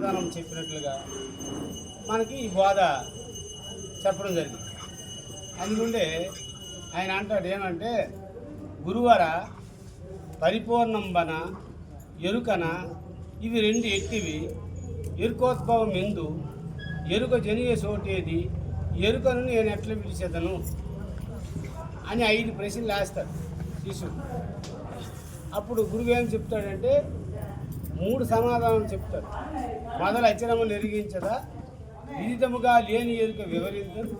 సమాధానం చెప్పినట్లుగా మనకి ఈ బోధ చెప్పడం జరిగింది. అందుకుంటే ఆయన అంటాడు ఏమంటే గురువర పరిపూర్ణంబన ఎరుకన ఇవి రెండు ఎట్టివి ఎరుకోద్భవం ఎందు ఎరుక జనియ సోటేది ఎరుకను నేను ఎట్లా పిలిచేదను? అని ఐదు ప్రశ్నలు వేస్తాడు శిశువు అప్పుడు గురువు ఏం చెప్తాడంటే మూడు సమాధానం చెప్తారు. మొదలు అచరములు ఎరిగించదా విదితముగా లేని ఎరుక వివరించదు.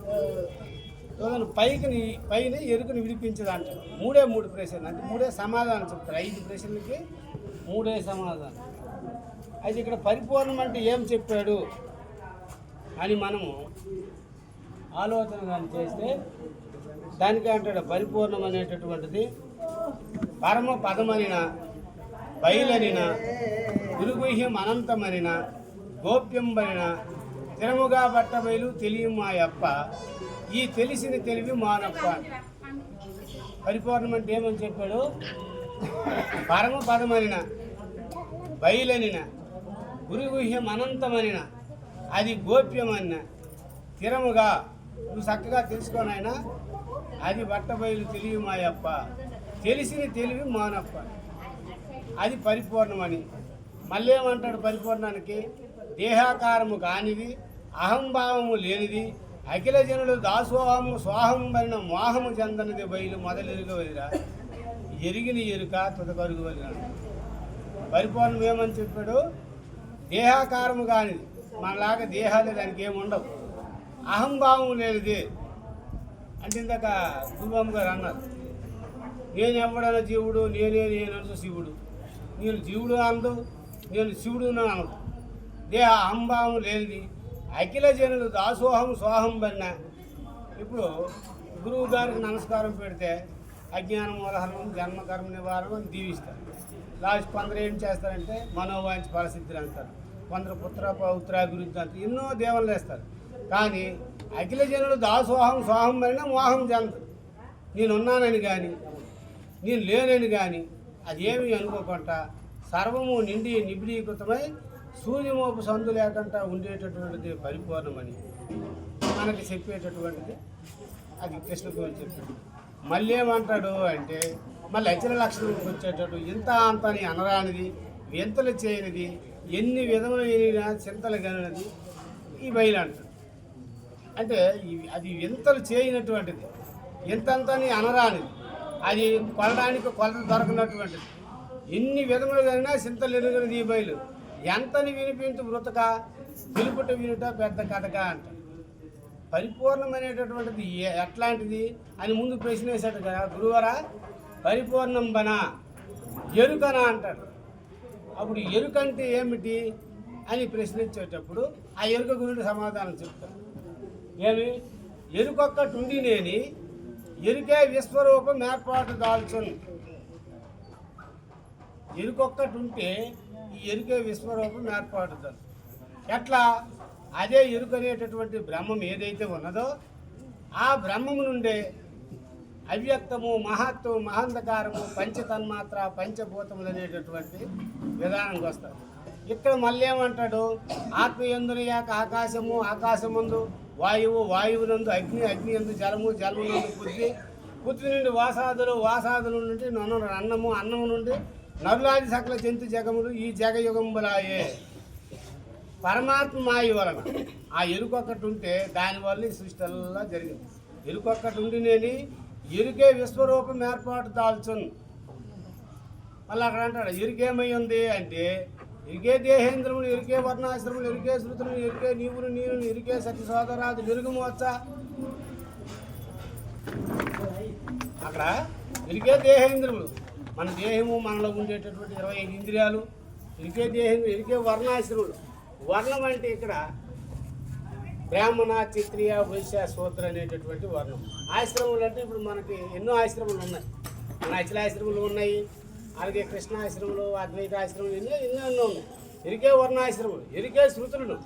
తోదను పైకి పైన ఎరుకను విడిపించదా అంటారు. మూడే మూడు ప్రశ్నలు. అంటే మూడే సమాధానం చెప్తారు. ఐదు ప్రశ్నలకి మూడే సమాధానం. అయితే ఇక్కడ పరిపూర్ణం అంటే ఏం చెప్పాడు? అని మనము ఆలోచన కానీ చేస్తే దానికంటాడు పరిపూర్ణం అనేటటువంటిది. పరమ పదమైన బయలనిన గురుగుహ్యం అనంతమరిన గోప్యంబరిన తిరముగా బట్టబయలు తెలియమాయప్ప. ఈ తెలిసిన తెలివి మానప్ప. పరిపూర్ణం అంటే ఏమని చెప్పాడు? పరమ పదమరిన బయలనిన గురుగుహ్యం అనంతమనిన అది గోప్యమన్న తిరముగా. నువ్వు చక్కగా తెలుసుకోనైనా అది బట్టబయలు తెలియమాయప్ప. తెలిసిన తెలివి మానప్ప. అది పరిపూర్ణమని. మళ్ళీ ఏమంటాడు పరిపూర్ణానికి? దేహాకారము కానిది అహంభావము లేనిది అఖిల జనులు దాసోహము స్వాహం పడిన మోహము చెందనిది బయలు మొదలెరుగవదిరా ఎరిగిన ఎరుక తుదకరుగు పరిపూర్ణం ఏమని చెప్పాడు? దేహాకారము కానిది. మనలాగా దేహాలు దానికి ఏముండవు ఉండవు. అహంభావం లేనిది. అంటే ఇందాక దుర్గమ్మ గారు అన్నారు నేను ఎవడన జీవుడు నేనే నేను శివుడు. నేను జీవుడు అనదు నేను శివుడు అనదు దేహ అహంభావం లేనిది అఖిల జనులు దాసోహం సోహం బన్న ఇప్పుడు గురువు గారికి నమస్కారం పెడితే అజ్ఞానం మూలహరణం జన్మకర్మ నివారణ అని దీవిస్తారు. లాస్ట్ కొందరు ఏం చేస్తారంటే మనోవాంఛ పరిస్థితులు అంటారు. కొందరు పుత్ర పౌత్ర గురించి అంటారు. ఎన్నో దేవుళ్ళు వేస్తారు. కానీ అఖిల జనులు దాసోహం సోహం పడిన మోహం చెందరు. నేనున్నానని కానీ నేను లేనని కానీ అదేమి అనుకోకుండా సర్వము నిండి నిబిడీకృతమై సూర్యమోపు సందు లేకుండా ఉండేటటువంటిది పరిపూర్ణమని. మనకి చెప్పేటటువంటిది అది కృష్ణతో చెప్పాడు. మళ్ళీ ఏమంటాడు అంటే మళ్ళీ అచల లక్షణంకి వచ్చేటట్టు ఇంత అంత అని అనరానిది వింతలు చేయనిది ఎన్ని విధములైన చింతలు కనినది ఈ బయలు అంటాడు అంటే అది వింతలు చేయనటువంటిది ఇంతంతని అనరానిది. అది కొనడానికి కొలత దొరకనటువంటిది. ఎన్ని విధములు కలిగినా చింతలు ఎరుగనిది ఈ బయలు. ఎంతని వినిపించు మృతక పిలుపుట వినుట పెద్ద కథక అంట. పరిపూర్ణమైనటువంటిది ఎట్లాంటిది అని ముందు ప్రశ్న వేశాడు కదా గురువరా? పరిపూర్ణం బన ఎరుకనా అంటాడు. అప్పుడు ఎరుక అంటే ఏమిటి అని ప్రశ్నించేటప్పుడు ఆ ఎరుక గురించి సమాధానం చెప్తాను ఏమి? ఎరుకొక్కటుండి నేని ఎరుకే విశ్వరూపం ఏర్పాటు దాల్చును. ఎరుకొక్కటుంటే ఈ ఎరుకే విశ్వరూపం ఏర్పాటు దాల్చు. ఎట్లా? అదే ఇరుకనేటటువంటి బ్రహ్మం ఏదైతే ఉన్నదో ఆ బ్రహ్మము నుండే అవ్యక్తము మహత్వం మహాంధకారము పంచతన్మాత్ర పంచభూతములు అనేటటువంటి విధానంకి వస్తారు. ఇక్కడ మళ్ళీ ఏమంటాడు ఆత్మయందుని యాక ఆకాశము ఆకాశముందు వాయువు వాయువునందు అగ్ని అగ్ని ఎందు జలము జలము నుండి పృథ్వీ. పృథ్వీ నుండి వాసాదులు వాసాదుల నుండి నన్ను అన్నము అన్నము నుండి నరులాది సకల జంతు జగములు ఈ జగయుగంబులాయే. పరమాత్మ మాయ వలన. ఆ ఎరుకొక్కటి ఉంటే దానివల్ల ఈ సృష్టి జరిగింది. ఎరుకొక్కటి ఉండి నేను ఎరుకే విశ్వరూపం ఏర్పాటు దాల్చును. మళ్ళీ అక్కడ అంటాడు ఎరుకేమై ఉంది అంటే ఇరికే దేహేంద్రములు ఇరికే వర్ణాశ్రములు ఇరికే శృతులు ఇరికే నీవులు నీవులు ఇరికే సత్య సోదరాదు నిరుగుము వచ్చా అక్కడ ఇరికే దేహేంద్రములు. మన దేహము మనలో ఉండేటటువంటి ఇరవై ఐదు ఇంద్రియాలు. ఇరికే దేహేంద్రులు ఇరికే వర్ణాశ్రములు. వర్ణం అంటే ఇక్కడ బ్రాహ్మణ క్షత్రియ వైశ్య శూద్ర అనేటటువంటి వర్ణం. ఆశ్రములు అంటే ఇప్పుడు మనకి ఎన్నో ఆశ్రమాలు ఉన్నాయి. మన అచలాశ్రమాలు ఉన్నాయి. అలాగే కృష్ణాశ్రములు అద్వైతాశ్రములు ఎన్నో ఎన్నో ఎన్నో ఉన్నాయి. ఇరికే వర్ణాశ్రములు ఇరికే శృతులను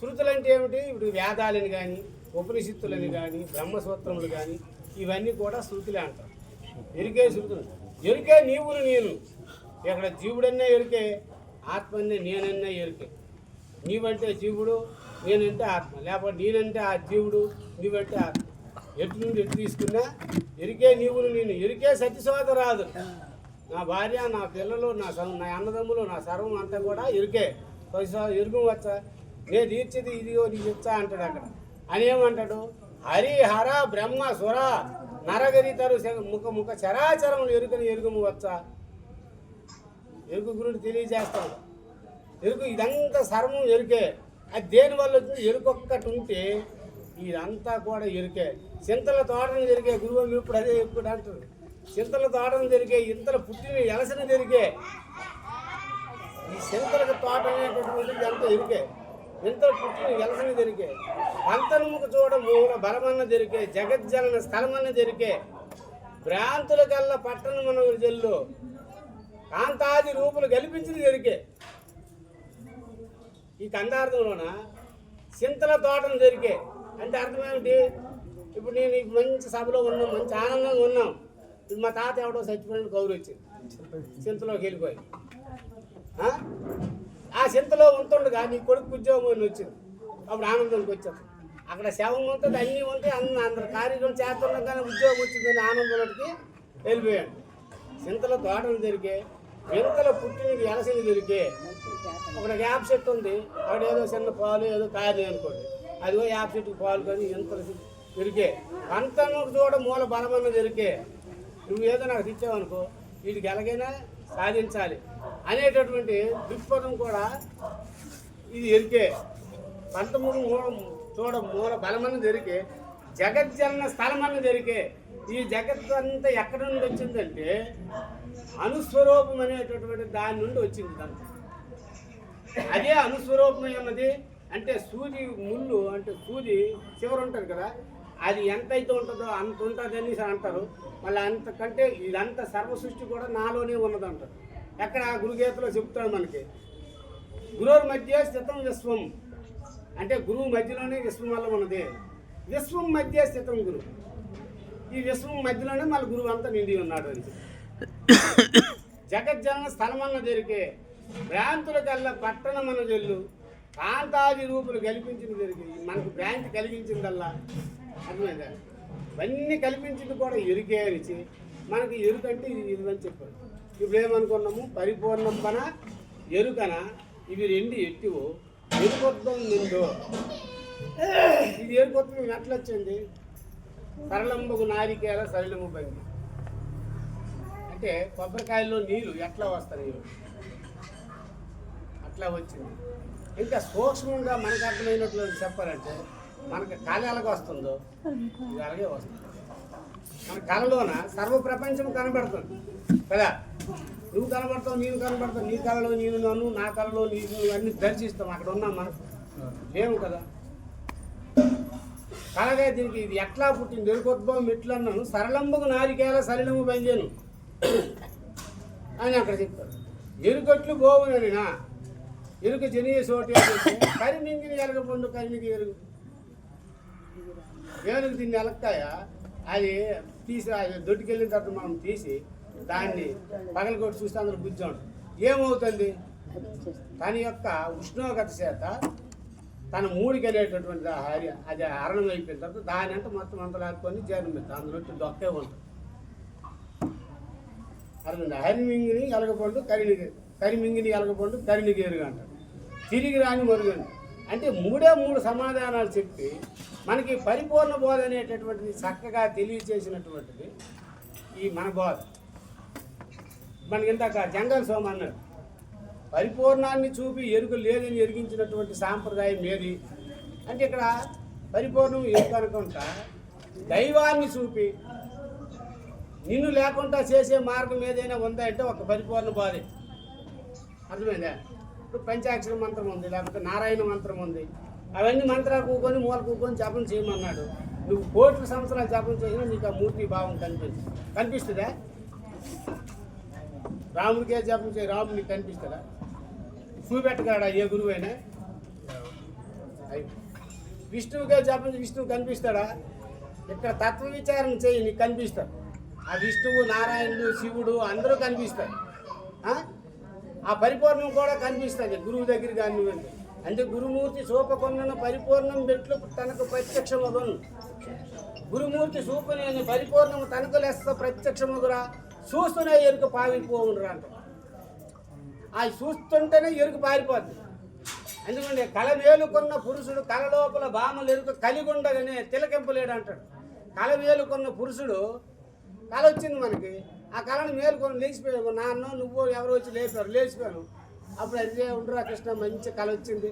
శృతులు. అంటే ఏమిటి? ఇప్పుడు వేదాలని కానీ ఉపనిషత్తులని కానీ బ్రహ్మసూత్రములు కానీ ఇవన్నీ కూడా శృతులే అంటారు. ఎరికే శృతులు. ఎరికే నీవులు నేను. ఇక్కడ జీవుడన్నా ఎరికే ఆత్మన్నే నేనన్నా ఎరికే. నీవంటే జీవుడు నేనంటే ఆత్మ. లేకపోతే నేనంటే ఆ జీవుడు నీవంటే ఆత్మ. ఎటు నుండి ఎటు తీసుకున్నా ఎరికే నీవులు నేను. ఎరికే సత్యశోధ రాదు నా భార్య నా పిల్లలు నా సం- నా అన్నదమ్ములు నా సర్వం అంతా కూడా ఇరుకే. సత్యశోధ ఎరుగు వచ్చా. నేను తీర్చేది ఇదిగో నీకు ఇచ్చా అంటాడు అక్కడ. అని ఏమంటాడు? హరి హర బ్రహ్మ సుర నరగరితరు ముఖ ముఖ చరాచరములు ఎరుకని ఎరుగుము వచ్చా. ఎరుకు గురుడు తెలియజేస్తాడు. ఎరుకు ఇదంతా సర్వం ఎరుకే. అది దేనివల్ల వచ్చింది? ఎరుకొక్కటి ఉంటే ఇదంతా కూడా ఎరుకే. చింతల తోటను ఎరికే. గురువు ఇప్పుడు అదే ఇప్పుడు అంటారు చింతల తోటను జరిగే ఇంతల పుట్టిన ఎలసిన జరిగే. ఈ చింతలకు తోట అనేటటువంటిది ఎంత ఇరికే. ఇంతల పుట్టిన ఎలసిన జరిగే. అంతర్ముఖ చూడ మూల బలమన్న తిరిగే జగజ్జలన స్థలమన్న తిరిగే భ్రాంతుల కల్లా పట్టణమున జల్లు. కాంతాది రూపులు గెలిపించింది జరిగే. ఈ కందార్థంలోన చింతల తోటను జరిగే. అంటే అర్థం ఏమిటి? ఇప్పుడు నేను ఈ మంచి సభలో ఉన్నాం మంచి ఆనందంగా ఉన్నాం. ఇప్పుడు మా తాత ఎవడో చచ్చిపోయిన గౌరవ వచ్చింది. చింతలోకి వెళ్ళిపోయి. ఆ? చింతలో ఉంటుండగా నీ కొడుకు ఉద్యోగం అని వచ్చింది. అప్పుడు ఆనందానికి వచ్చాను అక్కడ శవం ఉంటుంది అన్నీ ఉంటాయి అన్న అందరు కార్యక్రమం చేస్తున్నాం కానీ ఉద్యోగం వచ్చిందని ఆనందంలోకి వెళ్ళిపోయాడు. చింతల తోటలు దొరికే వింతల పుట్టినది ఎలసలు దొరికే అక్కడ యాప్ సెట్ ఉంది. అక్కడ ఏదో చిన్న పాలు ఏదో కాయలు అనుకోండి అదిగో యాప్ సెట్కి పాలు కానీ ఇంతలు దొరికే అంతను చూడ మూల బలమన్న దొరికే నువ్వు ఏదో నాకు తెచ్చావనుకో వీటికి ఎలాగైనా సాధించాలి. అనేటటువంటి దృక్పథం కూడా ఇది ఎరికే. పంతొమ్మిది మూల చూడ మూల బలమన్న దొరికే స్థలం స్థలమన్న దొరికే ఈ జగత్తు అంతా ఎక్కడి నుండి వచ్చిందంటే అనుస్వరూపం అనేటటువంటి దాని నుండి వచ్చింది ఇదంతా. అదే అనుస్వరూపం ఏమది అంటే సూది ముళ్ళు అంటే సూది చివరి ఉంటుంది కదా అది ఎంత అయితే ఉంటుందో అంత ఉంటుంది అనేసి అంటారు. మళ్ళీ అంతకంటే ఇదంతా సర్వ సృష్టి కూడా నాలోనే ఉన్నదంటారు. ఎక్కడ గురుగీతలో చెప్తాడు మనకి? గురువుల మధ్య స్థితం విశ్వం. అంటే గురువు మధ్యలోనే విశ్వం వల్ల ఉన్నది. విశ్వం మధ్య స్థితం గురువు. ఈ విశ్వం మధ్యలోనే మళ్ళీ గురువు అంతా నిండి ఉన్నాడు అని జగజ్జన స్థలమన్న జరిగే భ్రాంతుల కల్లా పట్టణమన్న జల్లు కాంతాది రూపులు కల్పించిన జరిగి. మనకు భ్రాంతి కలిగించిందల్లా అర్థమైందా? ఇవన్నీ కల్పించింది కూడా ఎరుకే అనిచి మనకి ఎరుకంటే ఇది ఇదని అని ఇప్పుడు ఏమనుకున్నాము? పరిపూర్ణం పన ఎరుకన ఇవి రెండు ఎట్టివో ఎరుకొత్వం నిందో ఇది ఎరుకొత్వం ఎట్లా వచ్చింది? సరళంబకు నారికేల సరళము బంగి. అంటే కొబ్బరికాయల్లో నీళ్ళు ఎట్లా వస్తాయి. అట్లా వచ్చింది. ఇంకా సూక్ష్మంగా మనకు అర్థమైనట్లు చెప్పాలంటే మనకి కళ ఎలాగ వస్తుందో ఇది అలాగే వస్తుంది. మన కళలోన సర్వ ప్రపంచం కనబడుతుంది. కదా? నువ్వు కనబడతావు నేను కనబడతావు నీ కళలో నేను నన్ను నా కళలో నీకు అన్ని దర్శిస్తాం. అక్కడ ఉన్నాం మనం. లేవు కదా? కలగా దీనికి ఇది ఎట్లా పుట్టింది? ఎరుకొద్భవం ఎట్లా అన్నాను సరళంబకు నారికేల సరళము పనిచేయను అని అక్కడ చెప్తారు. ఎరుకట్లు గోవుననినా ఎరుక జనీయ సోటి కరిమింగిని ఎరగపండు కరిమికి ఎరుగు. ఏనుగు దీన్ని ఎలక్కాయ అది తీసి అది దొడ్డుకెళ్ళిన తర్వాత మనం తీసి దాన్ని పగలగొట్టి చూస్తే అందరూ కూర్చోండి ఏమవుతుంది? తన యొక్క ఉష్ణోగ్రత చేత తన మూడికి వెళ్ళేటటువంటి హరి అది అరణం అయిపోయిన తర్వాత దాని అంతా మొత్తం అంత లాక్కొని జీర్ణమిస్తుంది అందులో దొక్కే ఉంటుంది. అర్థం హరిమింగిని ఎలగపండు కరిని కరిమింగిని ఎలగపండు కరినిగేరుగా అంటారు. తిరిగి రాని మరుగండి. అంటే మూడే మూడు సమాధానాలు చెప్పి మనకి పరిపూర్ణ బోధ అనేటటువంటిది చక్కగా తెలియచేసినటువంటిది ఈ మన బోధ. మనకి ఇందాక జంగల్ సోమ అన్నాడు. పరిపూర్ణాన్ని చూపి ఎరుక లేదని ఎరిగించినటువంటి సాంప్రదాయం ఏది? అంటే ఇక్కడ పరిపూర్ణం ఎరుక అనుకుంటా? దైవాన్ని చూపి నిన్ను లేకుండా చేసే మార్గం ఏదైనా ఉందా అంటే ఒక పరిపూర్ణ బాధే. అర్థమైందా? ఇప్పుడు పంచాక్షర మంత్రం ఉంది లేకపోతే నారాయణ మంత్రం ఉంది. అవన్నీ మంత్రాలు కూకొని మూల కూకొని జపం చేయమన్నాడు. నువ్వు కోట్ల సంవత్సరాలు జపం చేసినా నీకు ఆ మూర్తి భావం కనిపిస్తుంది కనిపిస్తుందా? రాముడికే జపం చేయి రాముడు నీకు కనిపిస్తుందా చూపెట్టగలడా ఏ గురువైనా? విష్ణువుకే జపం చేయి, విష్ణువు కనిపిస్తాడా? ఇక్కడ తత్వ విచారణ చేయి నీకు కనిపిస్తాడు ఆ విష్ణువు నారాయణుడు శివుడు అందరూ కనిపిస్తారు. ఆ? పరిపూర్ణం కూడా కనిపిస్తుంది. గురువు దగ్గర కానీ అంటే గురుమూర్తి సూపకొన్నను పరిపూర్ణం పెట్లు తనకు ప్రత్యక్షమగును. గురుమూర్తి సూపనేని పరిపూర్ణము తనకు లెస్త ప్రత్యక్షమగురా. చూస్తూనే ఎరుకు పారిపోవునురా అంట. ఆ చూస్తుంటేనే ఎరుకు పారిపోద్ది. ఎందుకంటే కల వేలుకున్న పురుషుడు కల లోపల బామలు ఎరుక కలిగుండగానే తిలకింపలేడు అంటాడు. కల వేలుకున్న పురుషుడు కళ వచ్చింది మనకి. ఆ కళను మేలుకొని లేచిపోయాము నాన్న నువ్వు ఎవరు వచ్చి లేపారు. లేచిపోయాను. అప్పుడు అదే ఉండరా కృష్ణ మంచి కళ వచ్చింది.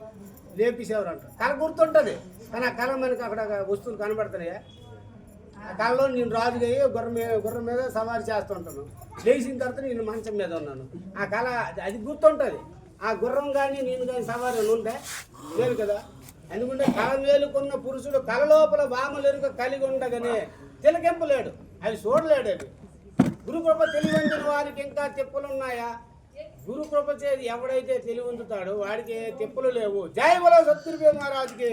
లేపేసేవారు అంట కళ గుర్తుంటుంది. కానీ ఆ కళ మనకి అక్కడ వస్తువులు కనబడుతున్నాయా ఆ కళలో నేను రాజుగా గుర్రం మీద గుర్రం మీద సవారీ చేస్తుంటాను. లేచిన తర్వాత నేను మంచం మీద ఉన్నాను. ఆ కళ అది గుర్తుంటుంది. ఆ గుర్రం కానీ నేను కానీ సవారీ ఉంటే లేదు కదా. ఎందుకంటే కళ మేలుకున్న పురుషుడు కళ లోపల ఎరుక కలిగి ఉండగానే తిలకింపలేడు. అవి చూడలేడు అవి గురు కృప వారికి ఇంకా తిప్పలు ఉన్నాయా గురు కృప ఎవడైతే తెలివి ఉంచుతాడో వాడికి చెప్పులు లేవు. జై బలో సత్తురుపే మహారాజుకి.